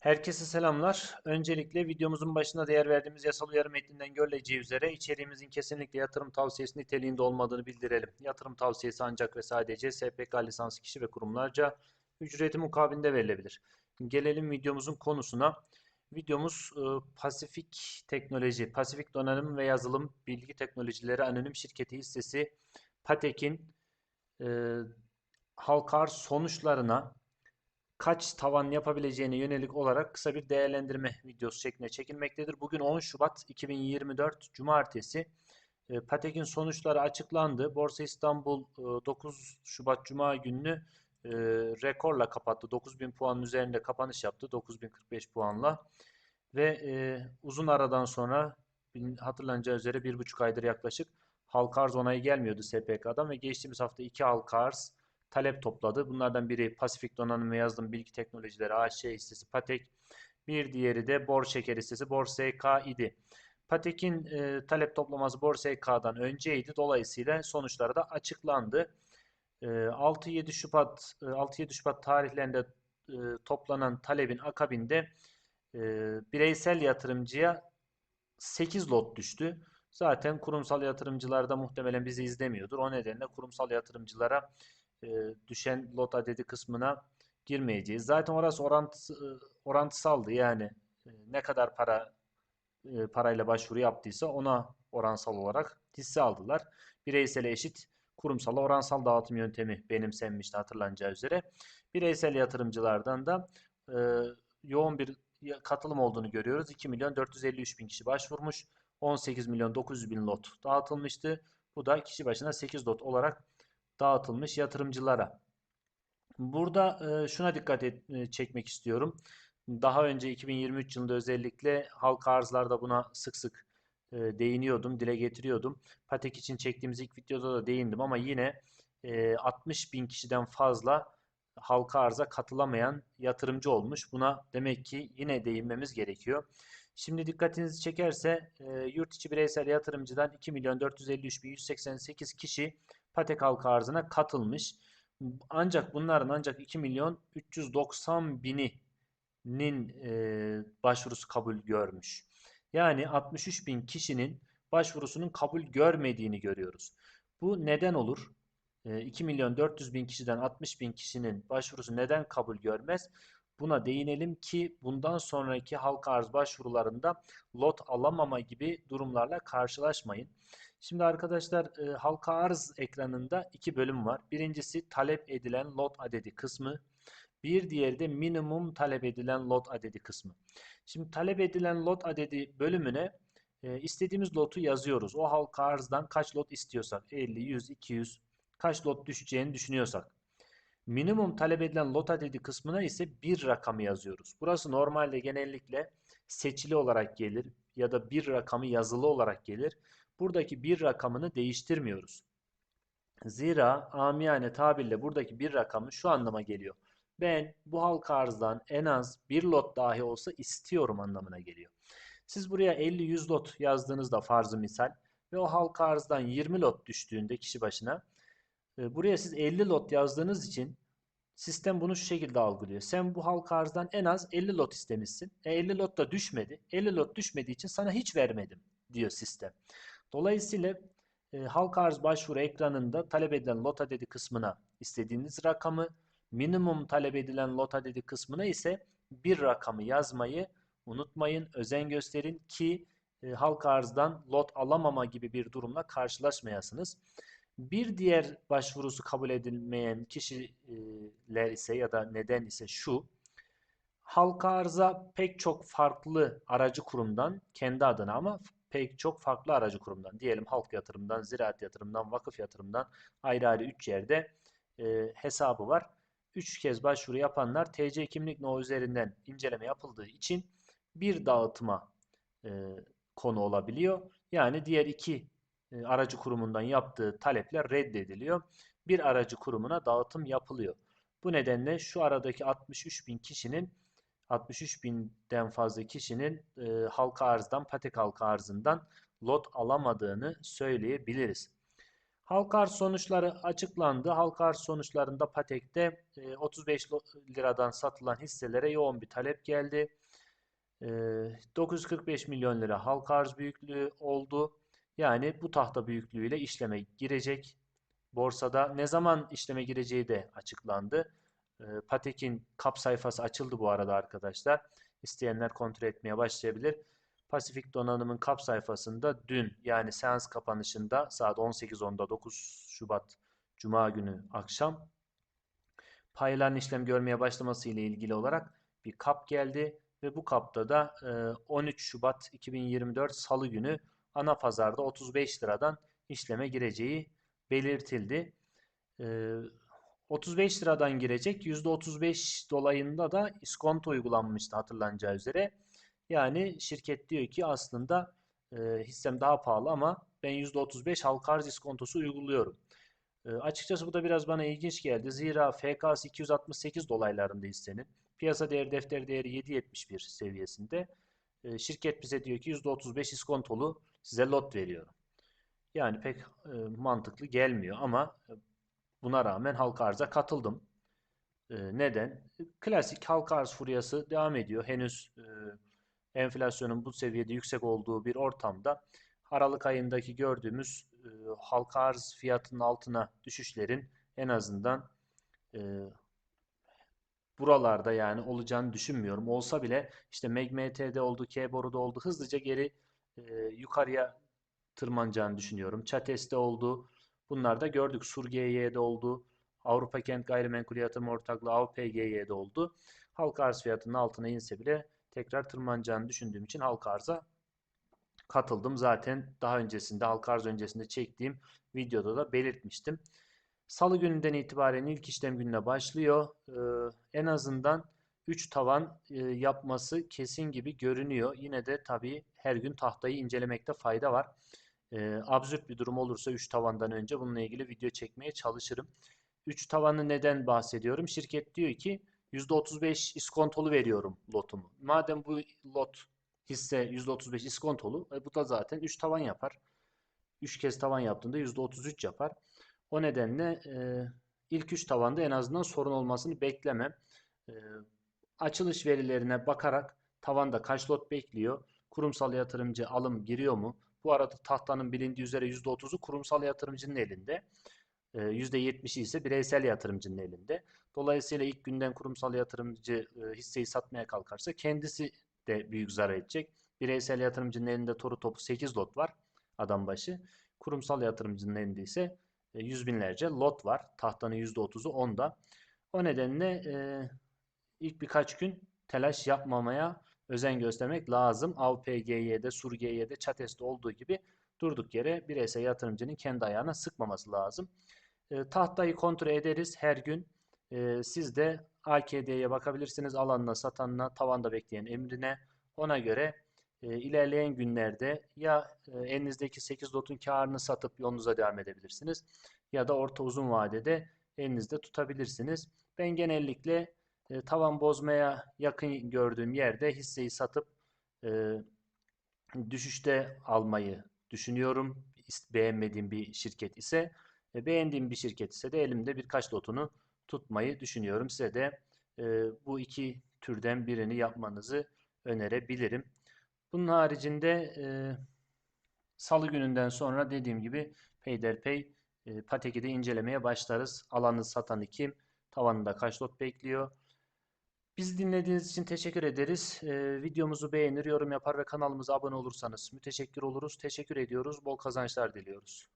Herkese selamlar. Öncelikle videomuzun başına değer verdiğimiz yasal uyarı metninden görüleceği üzere içeriğimizin kesinlikle yatırım tavsiyesi niteliğinde olmadığını bildirelim. Yatırım tavsiyesi ancak ve sadece SPK lisanslı kişi ve kurumlarca ücreti mukabilinde verilebilir. Gelelim videomuzun konusuna. Videomuz e, Pasifik Teknoloji, Pasifik Donanım ve Yazılım Bilgi Teknolojileri Anonim Şirketi hissesi Patek'in e, halka arz sonuçlarına kaç tavan yapabileceğine yönelik olarak kısa bir değerlendirme videosu şeklinde çekilmektedir. Bugün 10 Şubat 2024 Cumartesi. E, Patek'in sonuçları açıklandı. Borsa İstanbul e, 9 Şubat Cuma gününü e, rekorla kapattı. 9000 puanın üzerinde kapanış yaptı. 9045 puanla. Ve e, uzun aradan sonra hatırlanacağı üzere 1,5 aydır yaklaşık halka arz onayı gelmiyordu SPK'dan ve geçtiğimiz hafta iki halka arz talep topladı. Bunlardan biri Pasifik Donanım ve Yazılım Bilgi Teknolojileri AŞ hissesi Patek. Bir diğeri de Bor Şeker hissesi Bor SK idi. Patek'in e, talep toplaması Bor SK'dan önceydi. Dolayısıyla sonuçları da açıklandı. E, 6-7 Şubat e, 6-7 Şubat tarihlerinde e, toplanan talebin akabinde e, bireysel yatırımcıya 8 lot düştü. Zaten kurumsal yatırımcılar da muhtemelen bizi izlemiyordur. O nedenle kurumsal yatırımcılara e, düşen lot adedi kısmına girmeyeceğiz. Zaten orası orantısı, e, orantısaldı yani e, ne kadar para parayla başvuru yaptıysa ona oransal olarak hisse aldılar. Bireysele eşit kurumsala oransal dağıtım yöntemi benimsenmişti hatırlanacağı üzere. Bireysel yatırımcılardan da e, yoğun bir katılım olduğunu görüyoruz. 2 milyon 453 bin kişi başvurmuş. 18 milyon 900 bin lot dağıtılmıştı. Bu da kişi başına 8 lot olarak dağıtılmış yatırımcılara. Burada şuna dikkat et, çekmek istiyorum. Daha önce 2023 yılında özellikle halka arzlarda buna sık sık değiniyordum, dile getiriyordum. Patek için çektiğimiz ilk videoda da değindim ama yine e, 60 bin kişiden fazla halka arza katılamayan yatırımcı olmuş. Buna demek ki yine değinmemiz gerekiyor. Şimdi dikkatinizi çekerse yurt içi bireysel yatırımcıdan 2 milyon 453 bin 188 kişi Patek halka arzına katılmış. Ancak bunların ancak 2 milyon 390 bininin e, başvurusu kabul görmüş. Yani 63 bin kişinin başvurusunun kabul görmediğini görüyoruz. Bu neden olur? E, 2 milyon 400 bin kişiden 60 bin kişinin başvurusu neden kabul görmez? Buna değinelim ki bundan sonraki halka arz başvurularında lot alamama gibi durumlarla karşılaşmayın. Şimdi arkadaşlar e, halka arz ekranında iki bölüm var. Birincisi talep edilen lot adedi kısmı. Bir diğeri de minimum talep edilen lot adedi kısmı. Şimdi talep edilen lot adedi bölümüne e, istediğimiz lotu yazıyoruz. O halka arzdan kaç lot istiyorsak 50, 100, 200 kaç lot düşeceğini düşünüyorsak. Minimum talep edilen lot adedi kısmına ise bir rakamı yazıyoruz. Burası normalde genellikle seçili olarak gelir ya da bir rakamı yazılı olarak gelir. Buradaki bir rakamını değiştirmiyoruz. Zira amiyane tabirle buradaki bir rakamı şu anlama geliyor. Ben bu halka arzdan en az bir lot dahi olsa istiyorum anlamına geliyor. Siz buraya 50-100 lot yazdığınızda farzı misal ve o halka arzdan 20 lot düştüğünde kişi başına e, buraya siz 50 lot yazdığınız için sistem bunu şu şekilde algılıyor. Sen bu halka arzdan en az 50 lot istemişsin. E 50 lot da düşmedi. 50 lot düşmediği için sana hiç vermedim diyor sistem. Dolayısıyla e, halka arz başvuru ekranında talep edilen lot adedi kısmına istediğiniz rakamı, minimum talep edilen lot adedi kısmına ise bir rakamı yazmayı unutmayın, özen gösterin ki e, halka arzdan lot alamama gibi bir durumla karşılaşmayasınız. Bir diğer başvurusu kabul edilmeyen kişiler ise ya da neden ise şu. Halka arza pek çok farklı aracı kurumdan kendi adına ama pek çok farklı aracı kurumdan diyelim halk yatırımdan, ziraat yatırımdan, vakıf yatırımdan ayrı ayrı 3 yerde e, hesabı var. 3 kez başvuru yapanlar TC kimlik no üzerinden inceleme yapıldığı için bir dağıtıma e, konu olabiliyor. Yani diğer iki aracı kurumundan yaptığı talepler reddediliyor. Bir aracı kurumuna dağıtım yapılıyor. Bu nedenle şu aradaki 63 bin kişinin 63 binden fazla kişinin e, halka arzdan, patek halka arzından lot alamadığını söyleyebiliriz. Halka arz sonuçları açıklandı. Halka arz sonuçlarında Patek'te e, 35 lo- liradan satılan hisselere yoğun bir talep geldi. E, 945 milyon lira halka arz büyüklüğü oldu. Yani bu tahta büyüklüğüyle işleme girecek. Borsada ne zaman işleme gireceği de açıklandı. E, Patek'in kap sayfası açıldı bu arada arkadaşlar. İsteyenler kontrol etmeye başlayabilir. Pasifik Donanım'ın kap sayfasında dün yani seans kapanışında saat 18.10'da 9 Şubat Cuma günü akşam payların işlem görmeye başlaması ile ilgili olarak bir kap geldi ve bu kapta da e, 13 Şubat 2024 Salı günü ana pazarda 35 liradan işleme gireceği belirtildi. E, 35 liradan girecek. %35 dolayında da iskonto uygulanmıştı hatırlanacağı üzere. Yani şirket diyor ki aslında e, hissem daha pahalı ama ben %35 halka arz iskontosu uyguluyorum. E, açıkçası bu da biraz bana ilginç geldi. Zira FK'sı 268 dolaylarında hissenin. Piyasa değeri defter değeri 7.71 seviyesinde. E, şirket bize diyor ki %35 iskontolu size lot veriyorum. Yani pek e, mantıklı gelmiyor ama e, buna rağmen halka arza katıldım. E, neden? Klasik halka arz furyası devam ediyor. Henüz e, enflasyonun bu seviyede yüksek olduğu bir ortamda Aralık ayındaki gördüğümüz e, halka arz fiyatının altına düşüşlerin en azından buralarda yani olacağını düşünmüyorum. Olsa bile işte MEGMT'de oldu, KBOR'da oldu hızlıca geri e, yukarıya tırmanacağını düşünüyorum. Çates'te oldu. Bunlar da gördük. Sur-GY'de oldu. Avrupa Kent Gayrimenkul Yatırım Ortaklığı AVPGY'de oldu. Halka arz fiyatının altına inse bile tekrar tırmanacağını düşündüğüm için halka arza katıldım. Zaten daha öncesinde halka arz öncesinde çektiğim videoda da belirtmiştim. Salı gününden itibaren ilk işlem gününe başlıyor. Ee, en azından 3 tavan e, yapması kesin gibi görünüyor. Yine de tabii her gün tahtayı incelemekte fayda var. Ee, absürt bir durum olursa 3 tavandan önce bununla ilgili video çekmeye çalışırım. 3 tavanı neden bahsediyorum? Şirket diyor ki %35 iskontolu veriyorum lotumu. Madem bu lot hisse %35 iskontolu, e, bu da zaten 3 tavan yapar. 3 kez tavan yaptığında %33 yapar. O nedenle e, ilk 3 tavanda en azından sorun olmasını beklemem. E, açılış verilerine bakarak tavanda kaç lot bekliyor? Kurumsal yatırımcı alım giriyor mu? Bu arada tahtanın bilindiği üzere %30'u kurumsal yatırımcının elinde. E, %70'i ise bireysel yatırımcının elinde. Dolayısıyla ilk günden kurumsal yatırımcı hisseyi satmaya kalkarsa kendisi de büyük zarar edecek. Bireysel yatırımcının elinde toru topu 8 lot var adam başı. Kurumsal yatırımcının elinde ise yüz binlerce lot var. Tahtanın %30'u onda. O nedenle e, ilk birkaç gün telaş yapmamaya özen göstermek lazım. AVPGY'de, SURGY'de, Çates'te olduğu gibi durduk yere bireysel yatırımcının kendi ayağına sıkmaması lazım. E, tahtayı kontrol ederiz her gün. E, siz de AKD'ye bakabilirsiniz. Alanına, satanına, tavanda bekleyen emrine. Ona göre e, ilerleyen günlerde ya e, elinizdeki 8 lotun karını satıp yolunuza devam edebilirsiniz. Ya da orta uzun vadede elinizde tutabilirsiniz. Ben genellikle e, tavan bozmaya yakın gördüğüm yerde hisseyi satıp e, düşüşte almayı düşünüyorum. Beğenmediğim bir şirket ise e, beğendiğim bir şirket ise de elimde birkaç lotunu tutmayı düşünüyorum. Size de e, bu iki türden birini yapmanızı önerebilirim. Bunun haricinde e, Salı gününden sonra dediğim gibi peyderpey e, Patek'i de incelemeye başlarız. Alanı satanı kim? Tavanında kaç lot bekliyor? Bizi dinlediğiniz için teşekkür ederiz. E, videomuzu beğenir, yorum yapar ve kanalımıza abone olursanız müteşekkir oluruz. Teşekkür ediyoruz. Bol kazançlar diliyoruz.